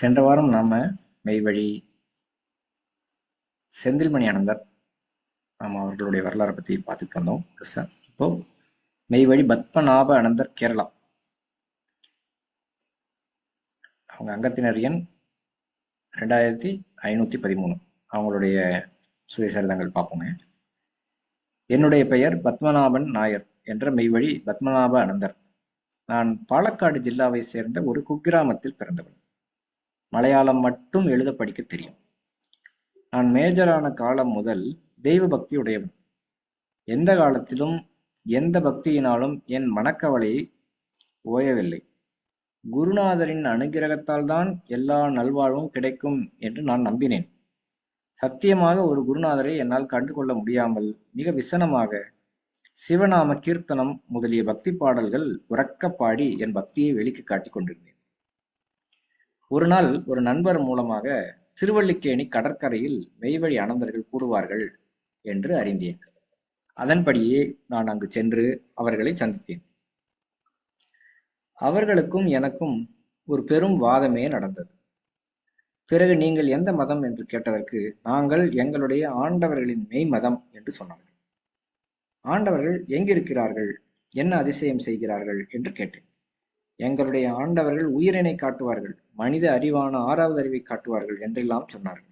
சென்ற வாரம் நாம் மெய்வழி செந்தில்மணி அனந்தர் நாம் அவர்களுடைய வரலாறை பற்றி பார்த்துட்டு வந்தோம். சார் இப்போ மெய்வழி பத்மநாப அனந்தர் கேரளா. அவங்க அங்கத்தினர் எண் ரெண்டாயிரத்தி ஐநூற்றி பதிமூணு. அவங்களுடைய சுயசரிதங்கள் பார்ப்போங்க. என்னுடைய பெயர் பத்மநாபன் நாயர் என்ற மெய்வழி பத்மநாப அனந்தர். நான் பாலக்காடு ஜில்லாவை சேர்ந்த ஒரு குக்கிராமத்தில் பிறந்தவன். மலையாளம் மட்டும் எழுத படிக்க தெரியும். நான் மேஜரான காலம் முதல் தெய்வ பக்தி உடையவன். எந்த காலத்திலும் எந்த பக்தியினாலும் என் மனக்கவலையை ஓயவில்லை. குருநாதரின் அனுகிரகத்தால் தான் எல்லா நல்வாழ்வும் கிடைக்கும் என்று நான் நம்பினேன். சத்தியமாக ஒரு குருநாதரை என்னால் கண்டு கொள்ள முடியாமல் மிக விசனமாக சிவநாம கீர்த்தனம் முதலிய பக்தி பாடல்கள் உறக்க பாடி என் பக்தியை வெளிக்கு காட்டிக் கொண்டிருந்தேன். ஒரு நாள் ஒரு நண்பர் மூலமாக திருவள்ளிக்கேணி கடற்கரையில் மெய்வழி அனந்தர்கள் கூடுவார்கள் என்று அறிந்தேன். அதன்படியே நான் அங்கு சென்று அவர்களை சந்தித்தேன். அவர்களுக்கும் எனக்கும் ஒரு பெரும் வாதமே நடந்தது. பிறகு நீங்கள் எந்த மதம் என்று கேட்டதற்கு நாங்கள் எங்களுடைய ஆண்டவர்களின் மெய் மதம் என்று சொன்னார்கள். ஆண்டவர்கள் எங்கிருக்கிறார்கள்? என்ன அதிசயம் செய்கிறார்கள்? என்று கேட்டேன். எங்களுடைய ஆண்டவர்கள் உயிரினை காட்டுவார்கள் மனித அறிவான ஆறாவது அறிவை காட்டுவார்கள் என்றெல்லாம் சொன்னார்கள்.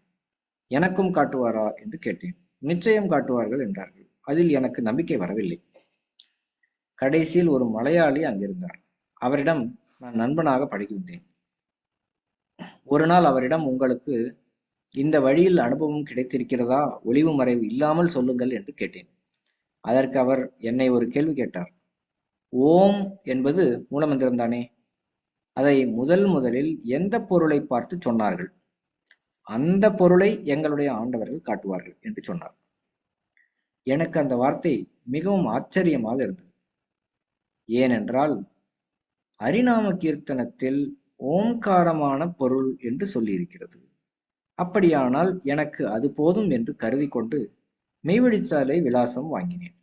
எனக்கும் காட்டுவாரா என்று கேட்டேன். நிச்சயம் காட்டுவார்கள் என்றார்கள். அதில் எனக்கு நம்பிக்கை வரவில்லை. கடைசியில் ஒரு மலையாளி அங்கிருந்தார். அவரிடம் நான் நண்பனாக பழகிவிட்டேன். ஒரு நாள் அவரிடம் உங்களுக்கு இந்த வழியில் அனுபவம் கிடைத்திருக்கிறதா? ஒளிவு மறைவு இல்லாமல் சொல்லுங்கள் என்று கேட்டேன். அதற்கு அவர் என்னை ஒரு கேள்வி கேட்டார். ஓம் என்பது மூலமந்திரம் தானே? அதை முதல் முதலில் எந்த பொருளை பார்த்து சொன்னார்கள்? அந்த பொருளை எங்களுடைய ஆண்டவர்கள் காட்டுவார்கள் என்று சொன்னார். எனக்கு அந்த வார்த்தை மிகவும் ஆச்சரியமாக இருந்தது. ஏனென்றால் அரிநாம கீர்த்தனத்தில் ஓம்காரமான பொருள் என்று சொல்லியிருக்கிறது. அப்படியானால் எனக்கு அது போதும் என்று கருதி கொண்டு மெய்வெளிச்சாலை விலாசம் வாங்கினேன்.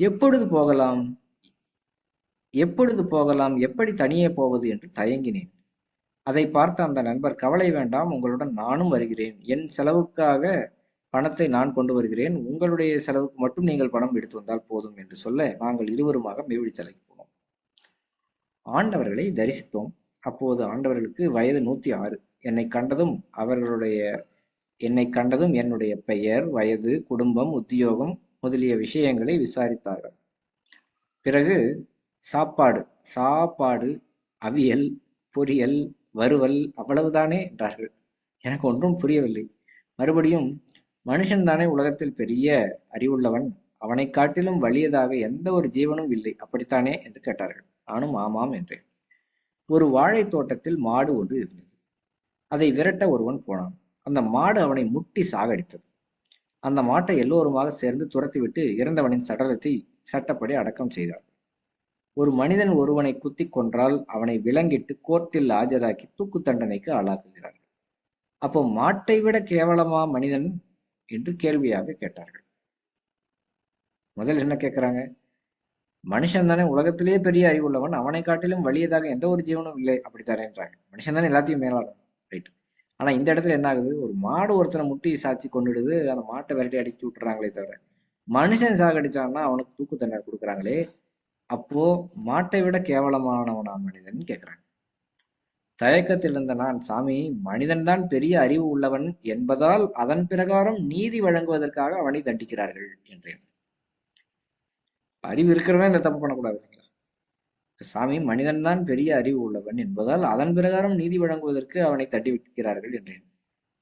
எப்பொழுது போகலாம்? எப்பொழுது போகலாம் எப்படி தனியே போவது என்று தயங்கினேன். அதை பார்த்த அந்த நண்பர் கவலை வேண்டாம் உங்களுடன் நானும் வருகிறேன். என் செலவுக்காக பணத்தை நான் கொண்டு வருகிறேன். உங்களுடைய செலவுக்கு மட்டும் நீங்கள் பணம் எடுத்து வந்தால் போதும் என்று சொல்ல நாங்கள் இருவருமாக மேவிழிச்சலைக்கு போனோம். ஆண்டவர்களை தரிசித்தோம். அப்போது ஆண்டவர்களுக்கு வயது நூத்தி ஆறு என்னை கண்டதும் அவர்களுடைய என்னை கண்டதும் என்னுடைய பெயர் வயது குடும்பம் உத்தியோகம் முதலிய விஷயங்களை விசாரித்தார்கள். பிறகு சாப்பாடு சாப்பாடு அவியல் பொரியல் வறுவல் அவ்வளவுதானே என்றார்கள். எனக்கு ஒன்றும் புரியவில்லை. மறுபடியும் மனுஷன் தானே உலகத்தில் பெரிய அறிவுள்ளவன். அவனை காட்டிலும் வலியதாக எந்த ஒரு ஜீவனும் இல்லை. அப்படித்தானே? என்று கேட்டார்கள். நானும் ஆமாம் என்றேன். ஒரு வாழை தோட்டத்தில் மாடு ஒன்று இருந்தது. அதை விரட்ட ஒருவன் போனான். அந்த மாடு அவனை முட்டி சாகடித்தது. அந்த மாட்டை எல்லோருமாக சேர்ந்து துரத்திவிட்டு இறந்தவனின் சடலத்தை சட்டப்படி அடக்கம் செய்தார் ஒரு மனிதன் ஒருவனை குத்தி கொன்றால் அவனை விலங்கிட்டு கோர்ட்டில் ஆஜராக்கி தூக்கு தண்டனைக்கு ஆளாக்குகிறார்கள். அப்போ மாட்டை விட கேவலமா மனிதன் என்று கேள்வியாக கேட்டார்கள். முதல் என்ன கேட்கிறாங்க மனுஷன் தானே உலகத்திலேயே பெரிய அறிவுள்ளவன் அவனை காட்டிலும் வலியதாக எந்த ஒரு ஜீவனும் இல்லை அப்படித்தானேன்றாங்க மனுஷன் தானே எல்லாத்தையும் மேலாடும் ரைட் ஆனா இந்த இடத்துல என்ன ஆகுது? ஒரு மாடு ஒருத்தனை முட்டி சாட்சி கொண்டுடுது அந்த மாட்டை விரட்டி அடிச்சு விட்டுறாங்களே தவிர மனுஷன் சாகடிச்சான்னா அவனுக்கு தூக்கு தண்டனை கொடுக்குறாங்களே அப்போ மாட்டை விட கேவலமானவனா மனிதன் கேட்கிறான். தயக்கத்தில் இருந்த நான் சாமி மனிதன்தான் பெரிய அறிவு உள்ளவன் என்பதால் அதன் பிரகாரம் நீதி வழங்குவதற்காக அவனை தண்டிக்கிறார்கள் என்றேன். அறிவு இருக்கிறவன் இந்த தப்பு பண்ணக்கூடாது இல்லைங்களா? சாமி மனிதன் தான் பெரிய அறிவு உள்ளவன் என்பதால் அதன் பிரகாரம் நீதி வழங்குவதற்கு அவனை தட்டி விற்கிறார்கள் என்றேன்.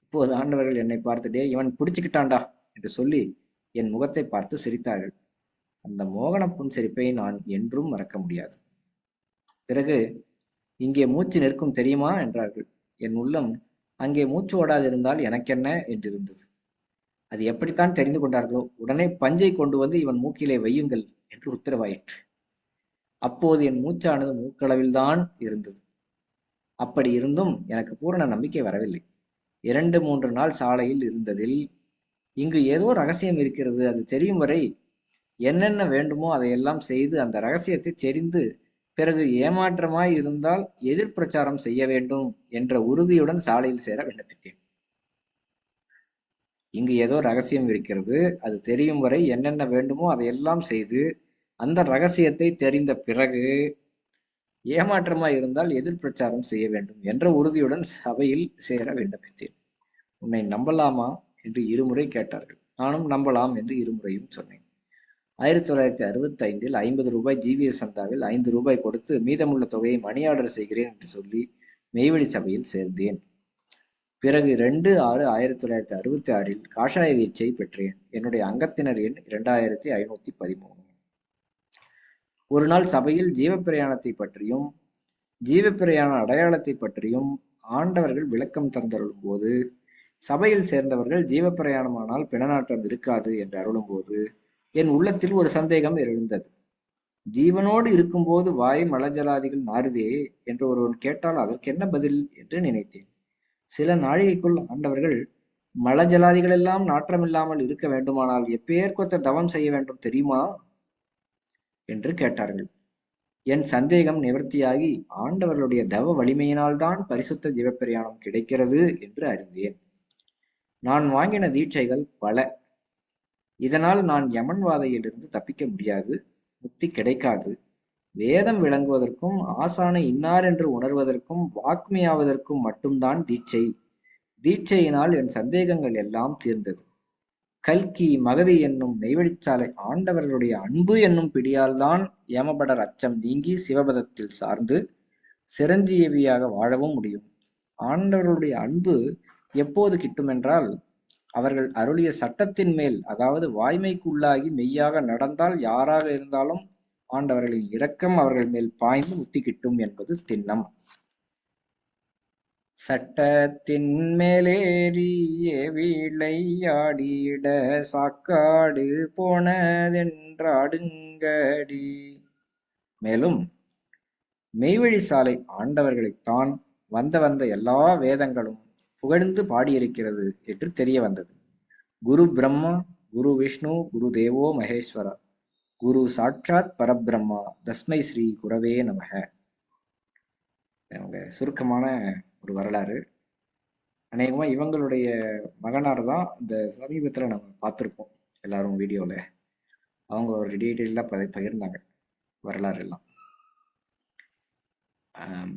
இப்போது ஆண்டவர்கள் என்னை பார்த்துட்டே இவன் பிடிச்சுக்கிட்டான்டா என்று சொல்லி என் முகத்தை பார்த்து சிரித்தார்கள். அந்த மோகன புன்சிரிப்பை நான் என்றும் மறக்க முடியாது. பிறகு இங்கே மூச்சு நிற்கும் தெரியுமா? என்றார்கள். என் உள்ளம் அங்கே மூச்சு ஓடாதிருந்தால் எனக்கென்ன? என்றிருந்தது. அது எப்படித்தான் தெரிந்து கொண்டார்களோ உடனே பஞ்சை கொண்டு வந்து இவன் மூக்கிலே வையுங்கள் என்று உத்தரவாயிற்று. அப்போது என் மூச்சானது மூக்களவில்தான் இருந்தது. அப்படி இருந்தும் எனக்கு பூரண நம்பிக்கை வரவில்லை. இரண்டு மூன்று நாள் சாலையில் இருந்ததில் இங்கு ஏதோ ரகசியம் இருக்கிறது அது தெரியும் வரை என்னென்ன வேண்டுமோ அதையெல்லாம் செய்து அந்த ரகசியத்தை தெரிந்து பிறகு ஏமாற்றமாய் இருந்தால் எதிர் பிரச்சாரம் செய்ய வேண்டும் என்ற உறுதியுடன் சாலையில் சேர விண்ணப்பித்தேன். இங்கு ஏதோ ரகசியம் இருக்கிறது. அது தெரியும் வரை என்னென்ன வேண்டுமோ அதையெல்லாம் செய்து அந்த ரகசியத்தை தெரிந்த பிறகு ஏமாற்றமாய் இருந்தால் எதிர் பிரச்சாரம் செய்ய வேண்டும் என்ற உறுதியுடன் சபையில் சேர விண்ணப்பித்தேன். உன்னை நம்பலாமா? என்று இருமுறை கேட்டார்கள். நானும் நம்பலாம் என்று இருமுறையும் சொன்னேன். ஆயிரத்தி தொள்ளாயிரத்தி அறுபத்தி ஐந்தில் ஐம்பது ரூபாய் ஜிவிஎஸ் சந்தாவில் ஐந்து ரூபாய் கொடுத்து மீதமுள்ள தொகையை மணி ஆர்டர் செய்கிறேன் என்று சொல்லி மெய்வழி சபையில் சேர்ந்தேன். பிறகு ரெண்டு ஆறு ஆயிரத்தி தொள்ளாயிரத்தி அறுபத்தி ஆறில் காஷாய வீச்சை பெற்றேன். என்னுடைய அங்கத்தினர் எண் இரண்டாயிரத்தி ஐநூத்தி பதிமூணு. ஒரு நாள் சபையில் ஜீவப்பிரயாணத்தை பற்றியும் ஜீவப்பிரயாண அடையாளத்தை பற்றியும் ஆண்டவர்கள் விளக்கம் தந்தருளும் போது சபையில் சேர்ந்தவர்கள் ஜீவப்பிரயாணமானால் பிணநாட்டம் இருக்காது என்று அருளும் போது என் உள்ளத்தில் ஒரு சந்தேகம் எழுந்தது. ஜீவனோடு இருக்கும்போது வாய் மலஜலாதிகள் நாறுதே என்று ஒருவன் கேட்டால் அதற்கு என்ன பதில் என்று நினைத்தேன். சில நாழிகைக்குள் ஆண்டவர்கள் மலஜலாதிகள் எல்லாம் நாற்றமில்லாமல் இருக்க வேண்டுமானால் எப்பேற்கொத்த தவம் செய்ய வேண்டும் தெரியுமா? என்று கேட்டார்கள். என் சந்தேகம் நிவர்த்தியாகி ஆண்டவர்களுடைய தவ வலிமையினால்தான் பரிசுத்த ஜீவப்பிரயாணம் கிடைக்கிறது என்று அறிந்தேன். நான் வாங்கின தீட்சைகள் பல. இதனால் நான் யமன் வாதையிலிருந்து தப்பிக்க முடியாது முக்தி கிடைக்காது. வேதம் விளங்குவதற்கும் ஆசானை இன்னார் என்று உணர்வதற்கும் வாக்மியாவதற்கும் மட்டும்தான் தீட்சை. தீட்சையினால் என் சந்தேகங்கள் எல்லாம் தீர்ந்தது. கல்கி மகதி என்னும் நெய்வழிச்சாலை ஆண்டவர்களுடைய அன்பு என்னும் பிடியால்தான் ஏமபடர் அச்சம் நீங்கி சிவபதத்தில் சார்ந்து சிரஞ்சீவியாக வாழவும் முடியும். ஆண்டவர்களுடைய அன்பு எப்போது கிட்டுமென்றால் அவர்கள் அருளிய சட்டத்தின் மேல் அதாவது வாய்மைக்குள்ளாகி மெய்யாக நடந்தால் யாராக இருந்தாலும் ஆண்டவர்களின் இரக்கம் அவர்கள் மேல் பாய்ந்து முத்தி கிட்டும் என்பது திண்ணம். சட்டத்தின் மேலேறிய விளையாடிட சாக்காடு போனதென்றாடுங்கடி. மேலும் மெய்வழி சாலை ஆண்டவர்களைத்தான் வந்த வந்த எல்லா வேதங்களும் புகழ்ந்து பாடியிருக்கிறது என்று தெரிய வந்தது. குரு பிரம்மா குரு விஷ்ணு குரு தேவோ மகேஸ்வரா. குரு சாட்சாத் பரபிரம்மா. தஸ்மை ஸ்ரீ குரவே நமக. அவங்க சுருக்கமான ஒரு வரலாறு. அநேகமா இவங்களுடைய மகனார் தான் இந்த சமீபத்துல நம்ம பார்த்துருப்போம் எல்லாரும் வீடியோல. அவங்க ஒரு டீட்டெயிலாக பதி பகிர்ந்தாங்க வரலாறு எல்லாம்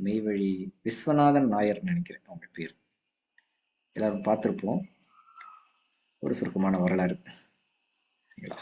மெய்வழி விஸ்வநாதன் நாயர் நினைக்கிறேன் அவங்க பேர். எல்லாரும் பார்த்துருப்போம். ஒரு சுருக்கமான வரலாறு. சரிங்களா